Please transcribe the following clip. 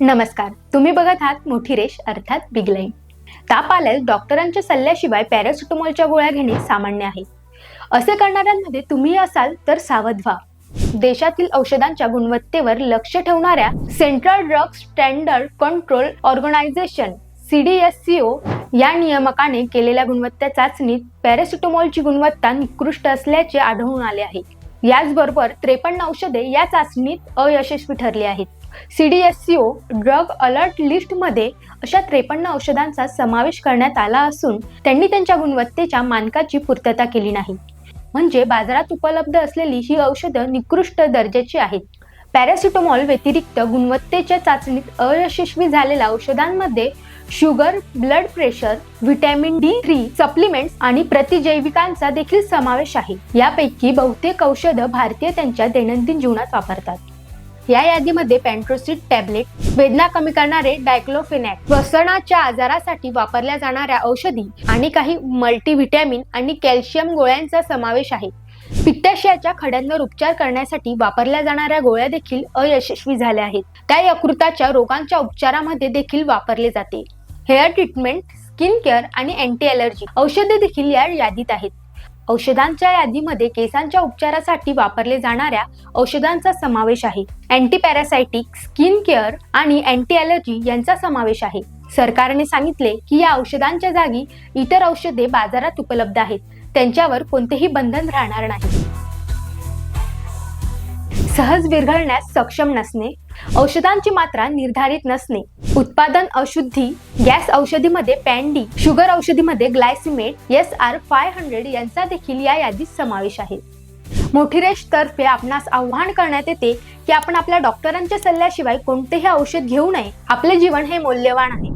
नमस्कार. तुम्ही बघत आहात मोठी रेष अर्थात बिग लाईन. ताप आल्यास डॉक्टरांच्या सल्ल्याशिवाय पॅरासिटामॉलच्या गोळ्या घेणे सामान्य आहे. असे करणाऱ्यांमध्ये तुम्ही असाल तर सावध व्हा. देशातील औषधांच्या गुणवत्तेवर लक्ष ठेवणाऱ्या central drug standard control organization CDSCO या नियामकाने केलेल्या गुणवत्ता चाचणीत पॅरासिटामॉलची गुणवत्ता निकृष्ट असल्याचे आढळून आले आहे. याचबरोबर त्रेपन्न औषधे या चाचणीत अयशस्वी ठरली आहेत. C D S U drug alert लिस्टमध्ये अशा त्रेपन्न औषधांचा समावेश करण्यात आला असून त्यांनी त्यांच्या गुणवत्तेच्या मानकाची पूर्तता केली नाही. म्हणजे बाजारात उपलब्ध असलेली ही औषधं निकृष्ट दर्जाची आहेत. पॅरासिटोमॉल व्यतिरिक्त गुणवत्तेच्या चाचणीत अयशस्वी झालेल्या औषधांमध्ये sugar blood pressure vitamin D three supplements आणि प्रतिजैविकांचा देखील समावेश आहे. यापैकी बहुतेक औषधं भारतीय त्यांच्या दैनंदिन जीवनात वापरतात. या यादीमध्ये पॅन्ट्रोसिड टॅबलेट वेदना कमी करणारे डायक्लोफेनॅक श्वसनाच्या आजारासाठी वापरल्या जाणाऱ्या औषधी आणि काही मल्टीव्हिटॅमिन आणि कॅल्शियम गोळ्यांचा समावेश आहे. पित्ताशयाच्या खड्यांवर उपचार करण्यासाठी वापरल्या जाणाऱ्या गोळ्या देखील अयशस्वी झाल्या आहेत. त्या यकृताच्या रोगांच्या उपचारामध्ये देखील वापरले जाते. हेअर ट्रीटमेंट स्किन केअर आणि अँटी अलर्जी औषधे देखील या यादीत आहेत. औषधांच्या यादीमध्ये केसांच्या उपचारासाठी वापरले जाणाऱ्या औषधांचा समावेश आहे. अँटी पॅरासायटिक स्किन केअर आणि अँटी अलर्जी यांचा समावेश आहे. सरकारने सांगितले की या औषधांच्या जागी इतर औषधे बाजारात उपलब्ध आहेत. त्यांच्यावर कोणतेही बंधन राहणार नाही. सहज विरघळण्यास सक्षम नसणे औषधांची मात्रा निर्धारित नसणे उत्पादन अशुद्धी गॅस औषधीमध्ये पॅन्डी शुगर औषधीमध्ये ग्लायसिमेट एस आर फाय हंड्रेड यांचा देखील या यादीत समावेश आहे. मोठीरेश तर्फे आपणास आव्हान करण्यात येते की आपण आपल्या डॉक्टरांच्या सल्ल्याशिवाय कोणतेही औषध घेऊ नये. आपले जीवन हे मौल्यवान आहे.